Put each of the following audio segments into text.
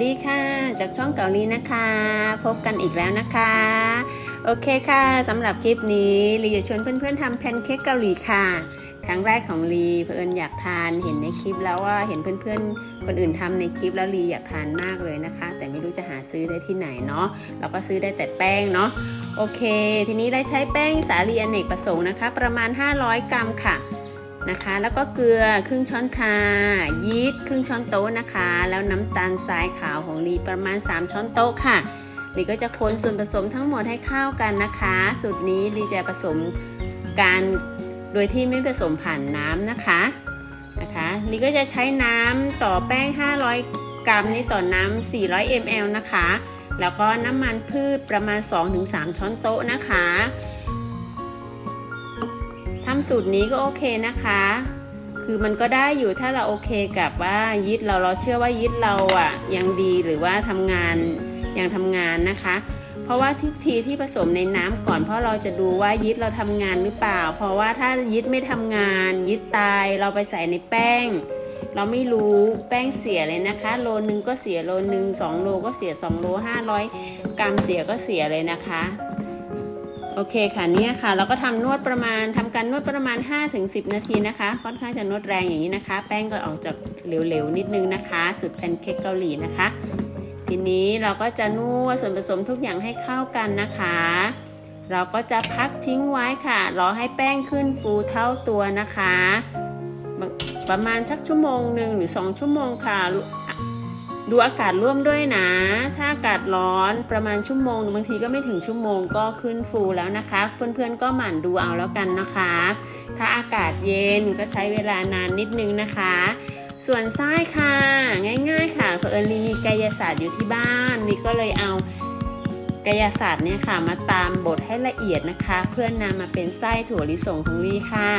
ลีค่ะจากช่องเกาหลีนะคะ พบกันอีกแล้วนะคะ โอเคค่ะสำหรับคลิปนี้ลีจะชวนเพื่อนๆทำแพนเค้กเกาหลีค่ะ ครั้งแรกของลีเพื่อนอยากทานเห็นในคลิปแล้วว่าเห็นเพื่อนๆ คนอื่นทำในคลิปแล้วลีอยากทานมากเลยนะคะ แต่ไม่รู้จะหาซื้อได้ที่ไหนเนาะเราก็ซื้อได้แต่แป้งเนาะโอเค ทีนี้ได้ใช้แป้งสาลีอเนกประสงค์นะคะ ประมาณ 500 กรัมค่ะนะคะ แล้วก็เกลือครึ่งช้อนชายีส ครึ่งช้อนโต๊ะนะคะ แล้วน้ำตาลทรายขาวของลีประมาณ 3 ช้อนโต๊ะค่ะลีก็จะคนส่วนผสมทั้งหมดให้เข้ากันนะคะ สูตรนี้ลีจะผสมการโดยที่ไม่ผสมผ่านน้ำนะคะนะคะลีก็จะใช้น้ำต่อแป้ง 500 กรัมนี่ต่อน้ำ400 ml นะคะ แล้วก็น้ำมันพืชประมาณ 2-3 ช้อนโต๊ะนะคะทำสูตรนี้ก็โอเคนะคะ คือมันก็ได้อยู่ถ้าเราโอเคกับว่ายีสต์เราเราเชื่อว่ายีสต์เราอะยังดีหรือว่าทำงานยังทำงานนะคะ เพราะว่าทุกทีที่ผสมในน้ำก่อนเพราะเราจะดูว่ายีสต์เราทำงานหรือเปล่า เพราะว่าถ้ายีสต์ไม่ทำงานยีสต์ตายเราไปใส่ในแป้ง เราไม่รู้แป้งเสียเลยนะคะ โลนึงก็เสียโลนึง2โลก็เสีย2โล500กรัมเสียก็เสียเลยนะคะ โอเคค่ะเนี่ยค่ะ เราก็ทำนวดประมาณทำการนวดประมาณ 5-10 นาทีนะคะ ค่อนข้างจะนวดแรงอย่างนี้นะคะ แป้งก็ออกจากเหลวๆนิดนึงนะคะสูตรแพนเค้กเกาหลีนะคะ ทีนี้เราก็จะนวดส่วนผสมทุกอย่างให้เข้ากันนะคะ เราก็จะพักทิ้งไว้ค่ะรอให้แป้งขึ้นฟูเท่าตัวนะคะ ประมาณชักชั่วโมงหนึ่งหรือ 2 ชั่วโมงค่ะ ดูอากาศร่วมด้วยนะ ถ้าอากาศร้อนประมาณชั่วโมงบางทีก็ไม่ถึงชั่วโมงก็ขึ้นฟูแล้วนะคะ เพื่อนๆก็หมั่นดูเอาแล้วกันนะคะ ถ้าอากาศเย็นก็ใช้เวลานานนิดนึงนะคะ ส่วนไส้ค่ะ ง่าย ๆ ค่ะเพอเอิญลีมีกายศาสตร์อยู่ที่บ้านลีก็เลยเอากายศาสตร์เนี่ยค่ะมาตามบดให้ละเอียดนะคะ เพื่อนนำมาเป็นไส้ถั่วลิสงของลีค่ะ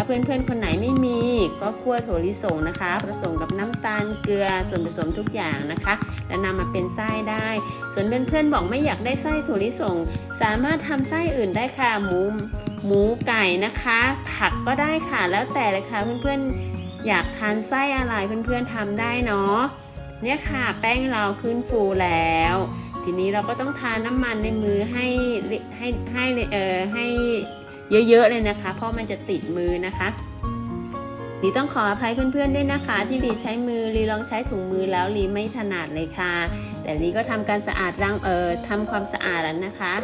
ถ้าเพื่อนๆคนไหนไม่มีก็คั่วถั่วลิสงนะคะผสมกับน้ำตาลเกลือส่วนผสมทุกอย่างนะคะ แล้วนำมาเป็นไส้ได้ ส่วนเพื่อนๆบอกไม่อยากได้ไส้ถั่วลิสงสามารถทำไส้อื่นได้ค่ะหมูหมูไก่นะคะ ผักก็ได้ค่ะแล้วแต่เลยค่ะเพื่อนๆอยากทานไส้อะไรเพื่อนๆทำได้เนาะเนี่ยค่ะแป้งเราขึ้นฟูแล้ว ทีนี้เราก็ต้องทาน้ำมันในมือให้ให้ให้เออให้ เยอะๆเลยนะคะ เพราะมันจะติดมือนะคะลีต้องขออภัยเพื่อนๆด้วยนะคะ ที่ลีใช้มือลีลองใช้ถุงมือแล้วลีไม่ถนัดเลยค่ะ แต่ลีก็ทำการสะอาดร่างเอ่อทำความสะอาดแล้วนะคะ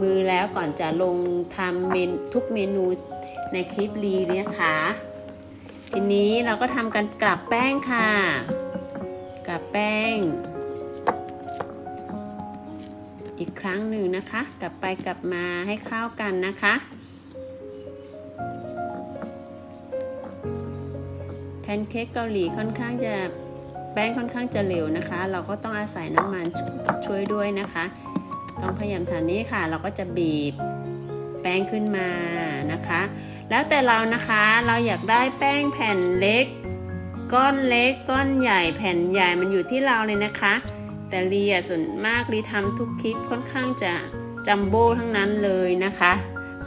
มือแล้วก่อนจะลงทำเมนทุกเมนูในคลิปลีนะคะ ทีนี้เราก็ทำการกลับแป้งค่ะกลับแป้ง อีกครั้งหนึ่งนะคะ กลับไปกลับมาให้เข้ากันนะคะ นเค้กเกาหลีค่อนข้างจะแป้งค่อนข้างจะเหลวนะคะ เราก็ต้องอาศัยน้ำมันช่วยด้วยนะคะ ต้องพยายามทานนี้ค่ะ เราก็จะบีบแป้งขึ้นมานะคะ แล้วแต่เรานะคะเราอยากได้แป้งแผ่นเล็ก ก้อนเล็ก ก้อนใหญ่แผ่นใหญ่มันอยู่ที่เราเลยนะคะ แต่ลีอะส่วนมากลีทำทุกคลิปค่อนข้างจะจัมโบ้ทั้งนั้นเลยนะคะ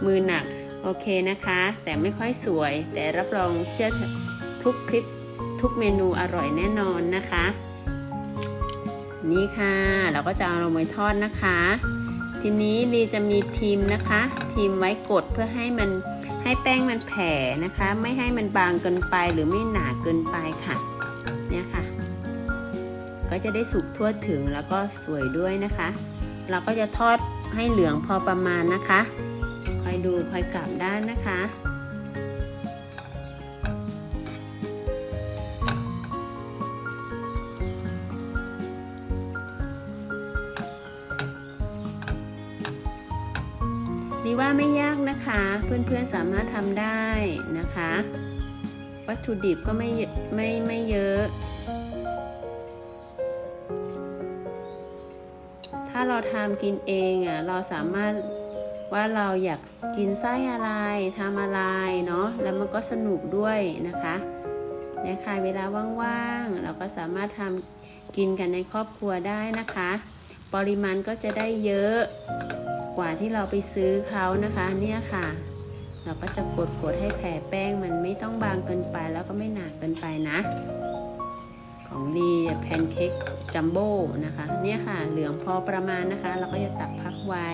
มือหนักโอเคนะคะ แต่ไม่ค่อยสวยแต่รับรองเชื่อ ทุกคลิปทุกเมนูอร่อยแน่นอนนะคะ นี่ค่ะ เราก็จะเอาลงไปทอดนะคะ ทีนี้ลีจะมีพิมพ์นะคะ พิมพ์ไว้กดเพื่อให้มันให้แป้งมันแผ่นะคะ ไม่ให้มันบางเกินไปหรือไม่หนาเกินไปค่ะ เนี่ยค่ะ ก็จะได้สุกทั่วถึงแล้วก็สวยด้วยนะคะ เราก็จะทอดให้เหลืองพอประมาณนะคะ คอยดูคอยกลับด้านนะคะ ว่าไม่ยากนะคะ เพื่อนๆสามารถทำได้นะคะ วัตถุดิบก็ไม่ไม่ไม่เยอะ ถ้าเราทำกินเองอะเราสามารถว่าเราอยากกินไส้อะไรทำอะไรเนาะแล้วมันก็สนุกด้วยนะคะเนี่ยค่ะเวลาว่างๆเราก็สามารถทำกินกันในครอบครัวได้นะคะ ปริมาณก็จะได้เยอะ กว่าที่เราไปซื้อเขานะคะเนี่ยค่ะ เราก็จะกดกดให้แผ่แป้งมันไม่ต้องบางเกินไปแล้วก็ไม่หนาเกินไปนะ ของของลีแพนเค้กจัมโบ้นะคะเนี่ยค่ะ เหลืองพอประมาณนะคะ เราก็จะตักพักไว้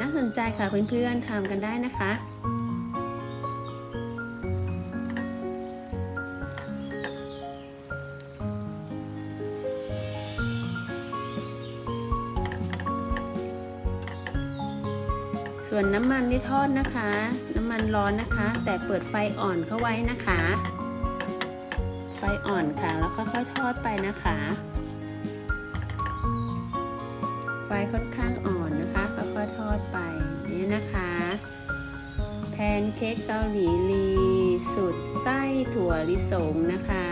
น่าสนใจค่ะเพื่อนๆทำกันได้นะคะ ส่วนน้ำมันที่ทอดนะคะ น้ำมันร้อนนะคะ แต่เปิดไฟอ่อนเข้าไว้นะคะ ไฟอ่อนค่ะ แล้วค่อยๆทอดไปนะคะ ไฟค่อนข้างอ่อนนะคะค่อยๆทอดไปนี่นะคะ แพนเค้กเกาหลีลีสุดไส้ถั่วลิสงนะคะ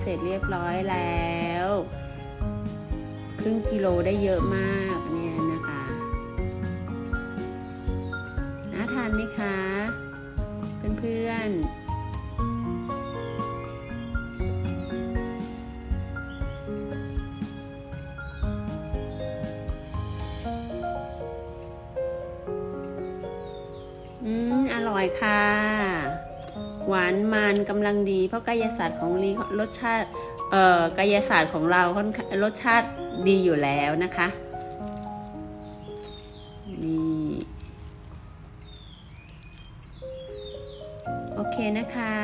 เสร็จเรียบร้อยแล้ว ครึ่งกิโลได้เยอะมากานไหมคะ เพื่อนๆ อืม อร่อยค่ะ หวานมันกำลังดี เพราะกายศาสตร์ของลีรสชาติ เอ่อ กายศาสตร์ของเราค่อนรสชาติดีอยู่แล้วนะคะ นี่ เคนะคะ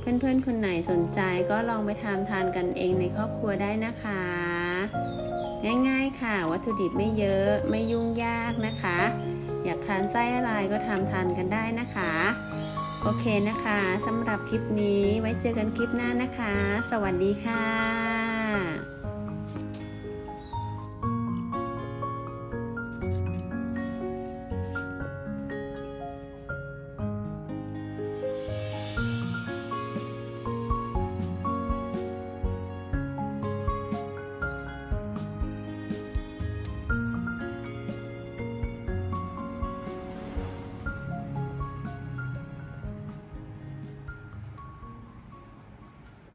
เพื่อนๆ คนไหนสนใจก็ลองไปทำทานกันเองในครอบครัวได้นะคะ ง่ายๆค่ะ วัตถุดิบไม่เยอะไม่ยุ่งยากนะคะ อยากทานไส้อะไรก็ทำทานกันได้นะคะ โอเคนะคะสำหรับคลิปนี้ไว้เจอกันคลิปหน้านะคะ สวัสดีค่ะ